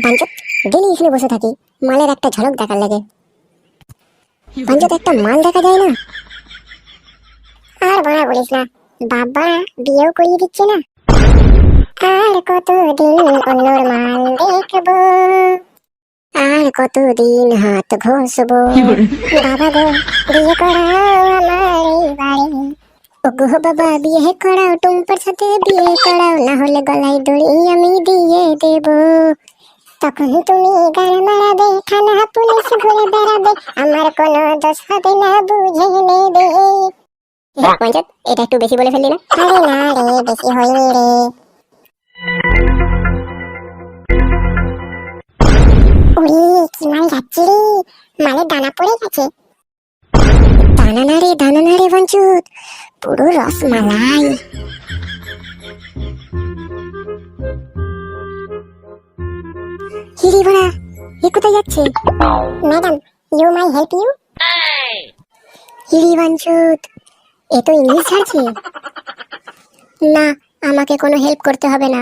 বাঞ্চত daily এখানে বসে থাকি, মালের একটা ঝলক দেখার লাগে। বাঞ্চত, একটা মাল দেখা যায় না? আর বাড়া বলিস না, বাবা বিয়েও করিয়ে দিচ্ছে না। আর কতদিন অন্যর মাল দেখব? আর কতদিন হাত ঘষবো? বাবা গো, বিয়ে করাও আমার বাড়ি। ওগো বাবা, বিয়ে করাও টুম্পার সাথে, বিয়ে করাও না হলে গলায় দড়ি আমি দিয়ে দেব। তখন তুমি গান মারাবে থানা পুলিশ ঘুরে বেড়াবে আমার কোনো দোষ হবে না বুঝে নেবে। পঞ্চায়েত এটা একটু বেশি বলে ফেললি না? আরে না রে বেশি হয়নি রে। ওরে কি মাল যাচ্ছে রে মালের দানা পড়ে গেছে। দানা না রে দানা না রে বঞ্চুত পুরো রসমালাই। হিরি ভরা এ কোথায় যাচ্ছে। Madam you my help you here বাঞ্চুত এ তো ইংলিশ ছাড়ছে? না, আমাকে কোনো হেল্প করতে হবে না।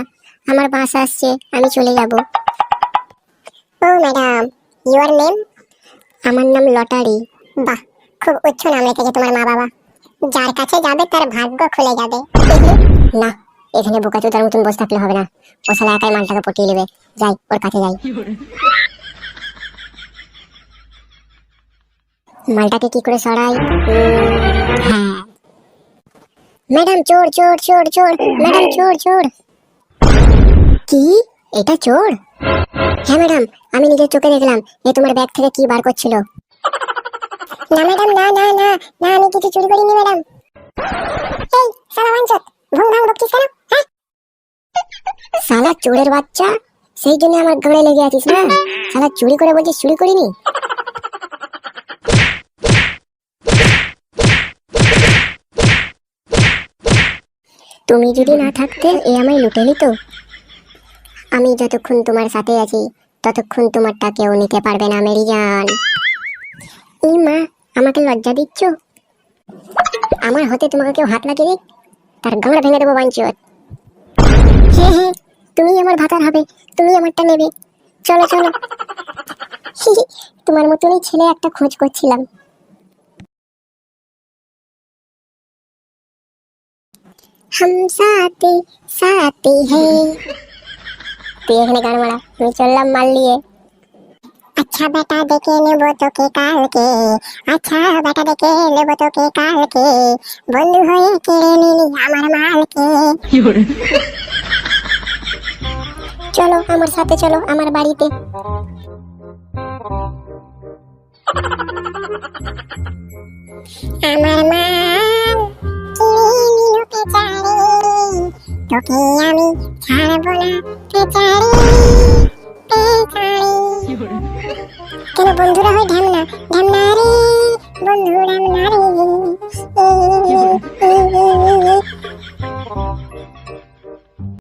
আমার বাস আসছে, আমি চলে যাব। ও, ম্যাডাম ইউর নেম আমার নাম লটারি। বাহ, খুব উচ্চ নাম রেখেছে তোমার মা বাবা যার কাছে যাবে, তার ভাগ্য খুলে যাবে। না। এখানে বোকাচোদার মতন বসে থাকলে হবে না। ও শালা একাই মালটাকে পটিয়ে নেবে। যাই, ওর কাছে যাই। মালটাকে কি করে সরাই? হ্যাঁ। ম্যাডাম, চোর চোর চোর চোর। ম্যাডাম, চোর চোর। কি? এটা চোর? হ্যাঁ ম্যাডাম, আমি নিজের চোখে দেখলাম এ তোমার ব্যাগ থেকে কি বার করছিল। না, ম্যাডাম, না না না না, আমি কিছু চুরি করিনি, ম্যাডাম এই সালা বাঞ্চত ভুং ভাং বকছিস কেন হ্যাঁ সালা চোরের বাচ্চা? সেই জন্য আমার গাড়ে লেগে আছিস না? সালা চুরি করে বলছিস, চুরি করিনি? তুমি যদি না থাকতে এ আমায় লুটে নিত? আমি যতক্ষণ তোমার সাথে আছি, ততক্ষণ তোমারটা কেউ নিতে পারবে না মেরি জান এই মা, আমাকে লজ্জা দিচ্ছ? আমার হতে তোমাকে কেউ হাত লাগিয়ে দিক? তার গাঁড় ভেঙে দেবো বাঞ্চত তোমার ভাতার হবে তুমি আমারটা নেবে। চলো চলো। তোমার মতনই ছেলে একটা খোঁজ করছিলাম। হাম সাথে হে। তুই এখানে গান মারা, আমি চললাম মাল নিয়ে। আচ্ছা বেটা, দেখে নেব তোকে কালকে। আচ্ছা বেটা, দেখে নেব তোকে কালকে। বন্ধু হয়ে কেড়ে নিলি আমার মালকে। চলো, আমার সাথে চলো, আমার বাড়িতে। আমার পেচারে। তোকে আমি না কেন বন্ধুরা হয় রে, বন্ধু ঢ্যামনা রে।